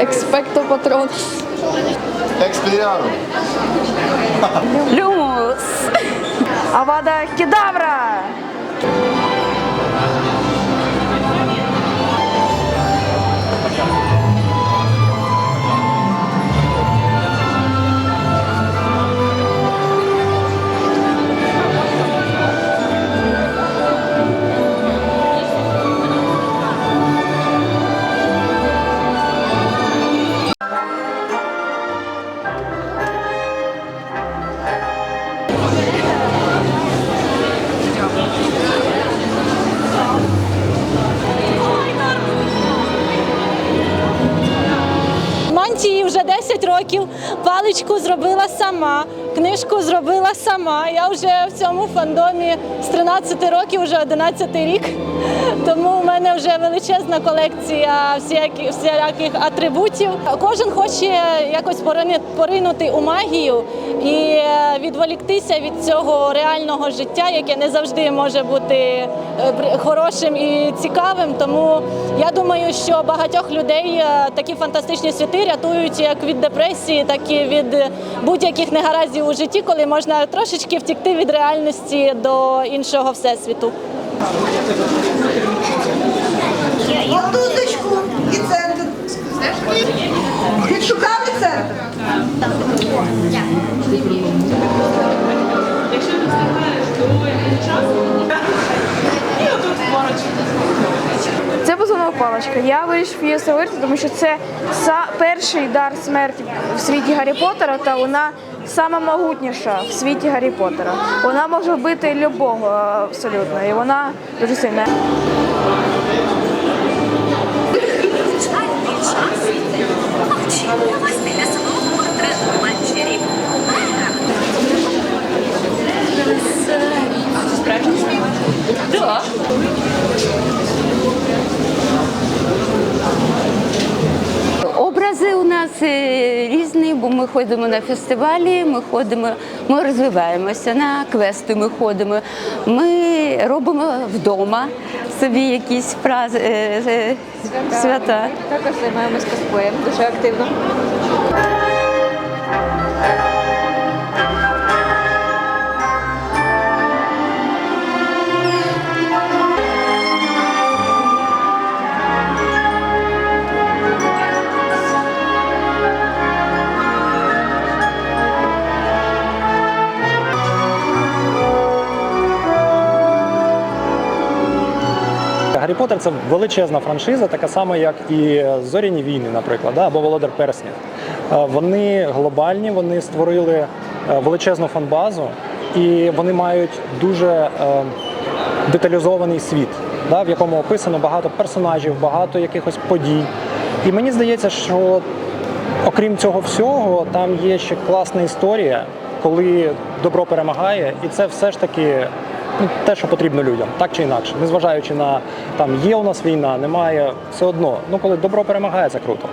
Expecto Patron. Expediano. Lumos. Avada Kedavra. Років, паличку зробила сама, книжку зробила сама. Я вже в цьому фандомі з 13 років, вже 11 рік. Тому в мене вже величезна колекція всіяких, всіляких атрибутів. Кожен хоче якось поринути у магію і е, відволіктися від цього реального життя, яке не завжди може бути е, хорошим і цікавим. Тому я думаю, що багатьох людей е, такі фантастичні світи рятують як від депресії, так і від будь-яких негараздів у житті, коли можна трошечки втікти від реальності до іншого всесвіту. Мотузочку і центр. Відшукали центр? Це позвонила паличка. Я вирішив її створити, тому що це са- перший дар смерті в світі Гаррі Поттера, та вона сама могутніша в світі Гаррі Поттера. Вона може вбити любого абсолютно, і вона дуже сильна. Образи у нас е, бо ми ходимо на фестивалі, ми ходимо, ми розвиваємося на квести. Ми ходимо. Ми робимо вдома собі якісь фрази свята. е, свята. Також займаємось косплеєм дуже активно. Гаррі Поттер це величезна франшиза, така сама, як і Зоряні війни, наприклад, да, або Володар Перснів. Е, Вони глобальні, вони створили е, величезну фанбазу, і вони мають дуже е, деталізований світ, да, в якому описано багато персонажів, багато якихось подій. І мені здається, що окрім цього всього, там є ще класна історія, коли добро перемагає, і це все ж таки те, що потрібно людям, так чи інакше, незважаючи на там є у нас війна, немає, все одно. Ну коли добро перемагає, це круто.